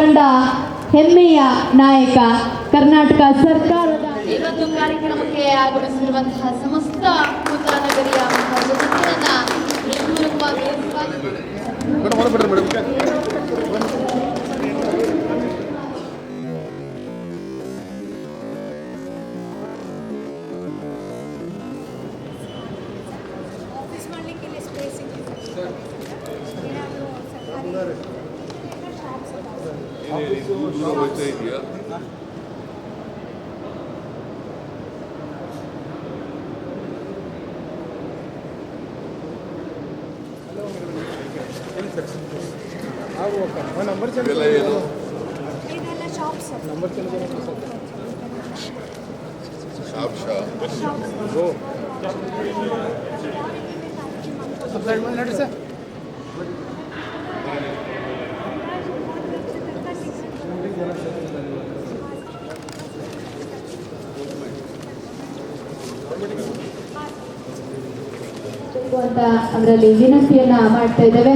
ಕಂಡ ಹೆಮ್ಮೆಯ ನಾಯಕ ಕರ್ನಾಟಕ ಸರ್ಕಾರದ ಇವತ್ತು ಕಾರ್ಯಕ್ರಮಕ್ಕೆ ಆಗಮಿಸಿರುವಂತಹ ಸಮಸ್ತ ನಗರಿಯ ಸ್ವಾಗತ ಆಫೀಸ್ ಮಾಡಲಿಕ್ಕೆ ಇಲ್ಲಿ ಸ್ಪೇಸ್ ಇದಾವೆ. ಇದೆಲ್ಲ ಶಾಪ್ಸ್ ಅಂತ ಅದರಲ್ಲಿ ವಿನಂತಿಯನ್ನ ಮಾಡ್ತಾ ಇದ್ದೇವೆ.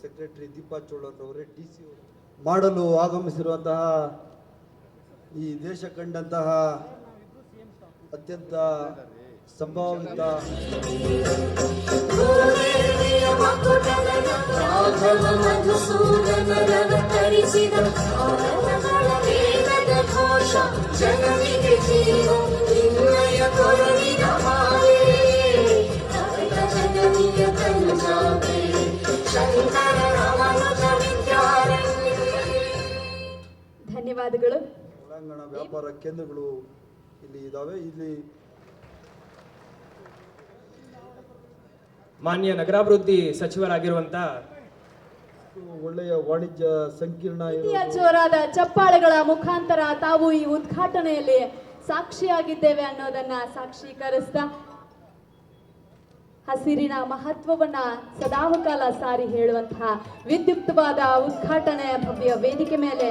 ಸೆಕ್ರೆಟರಿ ದೀಪಾ ಚೋಳನ್ ಅವರೇ ಡಿ ಸಿ ಮಾಡಲು ಆಗಮಿಸಿರುವಂತಹ ಈ ದೇಶ ಕಂಡಂತಹ ಅತ್ಯಂತ ಸಂಭಾವಿತ ಘೋಷ ಜನನಿಗೆ ಧನ್ಯವಾದಗಳು. ಒಳಾಂಗಣ ವ್ಯಾಪಾರ ಕೇಂದ್ರಗಳು ಇಲ್ಲಿ ಇದಾವೆ. ಇಲ್ಲಿ ಮಾನ್ಯ ನಗರಾಭಿವೃದ್ಧಿ ಸಚಿವರಾಗಿರುವಂತ ಒಳ್ಳೆಯ ವಾಣಿಜ್ಯ ಸಂಕೀರ್ಣ ಜೋರಾದ ಚಪ್ಪಾಳೆಗಳ ಮುಖಾಂತರ ತಾವು ಈ ಉದ್ಘಾಟನೆಯಲ್ಲಿ ಸಾಕ್ಷಿಯಾಗಿದ್ದೇವೆ ಅನ್ನೋದನ್ನ ಸಾಕ್ಷೀಕರಿಸ್ತಾ ಹಸಿರಿನ ಮಹತ್ವವನ್ನ ಸದಾವಕಾಲ ಸಾರಿ ಹೇಳುವಂತಹ ವಿದ್ಯುಕ್ತವಾದ ಉದ್ಘಾಟನೆ ಭವ್ಯ ವೇದಿಕೆ ಮೇಲೆ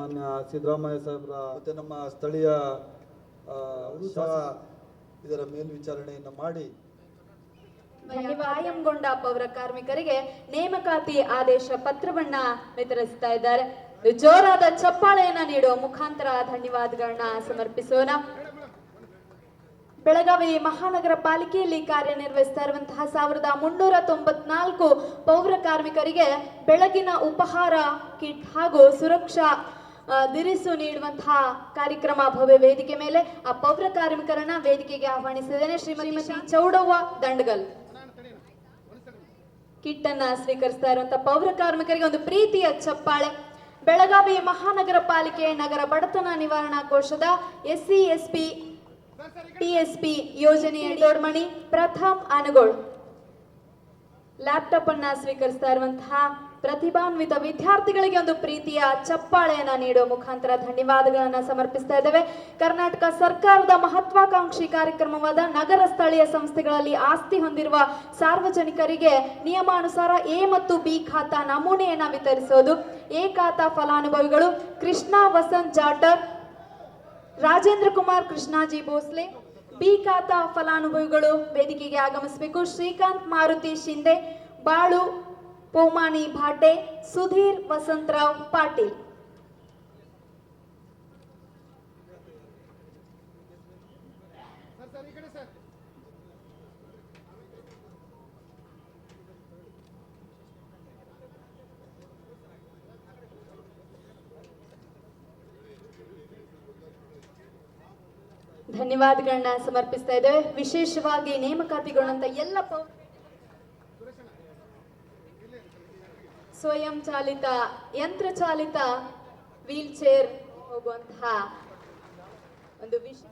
ಸನ್ಮಾನ್ಯ ಸಿದ್ದರಾಮಯ್ಯ ಸಾಹೇಬರ ಮತ್ತೆ ನಮ್ಮ ಸ್ಥಳೀಯ ಇದರ ಮೇಲ್ವಿಚಾರಣೆಯನ್ನು ಮಾಡಿ. ಕಾಯಂಗೊಂಡ ಪೌರ ಕಾರ್ಮಿಕರಿಗೆ ನೇಮಕಾತಿ ಆದೇಶ ಪತ್ರವನ್ನ ವಿತರಿಸ್ತಾ ಇದ್ದಾರೆ. ಜೋರಾದ ಚಪ್ಪಾಳೆಯನ್ನ ನೀಡುವ ಮುಖಾಂತರ ಧನ್ಯವಾದಗಳನ್ನ ಸಮರ್ಪಿಸೋಣ. ಬೆಳಗಾವಿ ಮಹಾನಗರ ಪಾಲಿಕೆಯಲ್ಲಿ ಕಾರ್ಯನಿರ್ವಹಿಸ್ತಾ ಇರುವಂತಹ ಸಾವಿರದ ಮುನ್ನೂರ ತೊಂಬತ್ನಾಲ್ಕು ಪೌರ ಕಾರ್ಮಿಕರಿಗೆ ಬೆಳಗಿನ ಉಪಹಾರ, ಕಿಟ್ ಹಾಗೂ ಸುರಕ್ಷಾ ದಿರಿಸು ನೀಡುವಂತಹ ಕಾರ್ಯಕ್ರಮ, ಭವ್ಯ ವೇದಿಕೆ ಮೇಲೆ ಆ ಪೌರ ಕಾರ್ಮಿಕರನ್ನ ವೇದಿಕೆಗೆ ಆಹ್ವಾನಿಸಿದ್ದೇನೆ. ಶ್ರೀಮತಿ ಚೌಡವ್ವ ದಂಡಗಲ್. ಕಿಟ್ ಅನ್ನ ಸ್ವೀಕರಿಸ್ತಾ ಇರುವಂತಹ ಪೌರ ಕಾರ್ಮಿಕರಿಗೆ ಒಂದು ಪ್ರೀತಿಯ ಚಪ್ಪಾಳೆ. ಬೆಳಗಾವಿ ಮಹಾನಗರ ಪಾಲಿಕೆ ನಗರ ಬಡತನ ನಿವಾರಣಾ ಕೋಶದ ಎಸ್ಸಿ, ಎಸ್ಪಿ, ಟಿಎಸ್ಪಿ ಯೋಜನೆಯ ಪ್ರಥಮ್ ಅನಗೋಳ್. ಲ್ಯಾಪ್ಟಾಪ್ ಅನ್ನ ಸ್ವೀಕರಿಸ್ತಾ ಇರುವಂತಹ ಪ್ರತಿಭಾನ್ವಿತ ವಿದ್ಯಾರ್ಥಿಗಳಿಗೆ ಒಂದು ಪ್ರೀತಿಯ ಚಪ್ಪಾಳೆಯನ್ನ ನೀಡುವ ಮುಖಾಂತರ ಧನ್ಯವಾದಗಳನ್ನ ಸಮರ್ಪಿಸ್ತಾ ಇದ್ದೇವೆ. ಕರ್ನಾಟಕ ಸರ್ಕಾರದ ಮಹತ್ವಾಕಾಂಕ್ಷಿ ಕಾರ್ಯಕ್ರಮವಾದ ನಗರ ಸ್ಥಳೀಯ ಸಂಸ್ಥೆಗಳಲ್ಲಿ ಆಸ್ತಿ ಹೊಂದಿರುವ ಸಾರ್ವಜನಿಕರಿಗೆ ನಿಯಮಾನುಸಾರ ಎ ಮತ್ತು ಬಿ ಖಾತಾ ನಮೂನೆಯನ್ನ ವಿತರಿಸೋದು ಎ ಖಾತಾ ಫಲಾನುಭವಿಗಳು ಕೃಷ್ಣ ವಸಂತ್ ಜಾಟರ್, ರಾಜೇಂದ್ರ ಕುಮಾರ್ ಕೃಷ್ಣಾಜಿ ಭೋಸ್ಲೆ ಬಿ ಫಲಾನುಭವಿಗಳು ವೇದಿಕೆಗೆ ಆಗಮಿಸಬೇಕು. ಶ್ರೀಕಾಂತ್ ಮಾರುತಿ ಶಿಂದೆ ಬಾಳು ಪೋಮಾನಿ ಭಾಟೆ ಸುಧೀರ್ ವಸಂತರಾವ್ ಪಾಟೀಲ್. ಧನ್ಯವಾದಗಳನ್ನ ಸಮರ್ಪಿಸ್ತಾ ಇದ್ದೇವೆ. ವಿಶೇಷವಾಗಿ ನೇಮಕಾತಿಗೊಂಡಂತ ಎಲ್ಲ ಸ್ವಯಂ ಚಾಲಿತ, ಯಂತ್ರ ಚಾಲಿತ ವೀಲ್ ಚೇರ್ ಹೋಗುವಂತಹ ಒಂದು ವಿಷಯ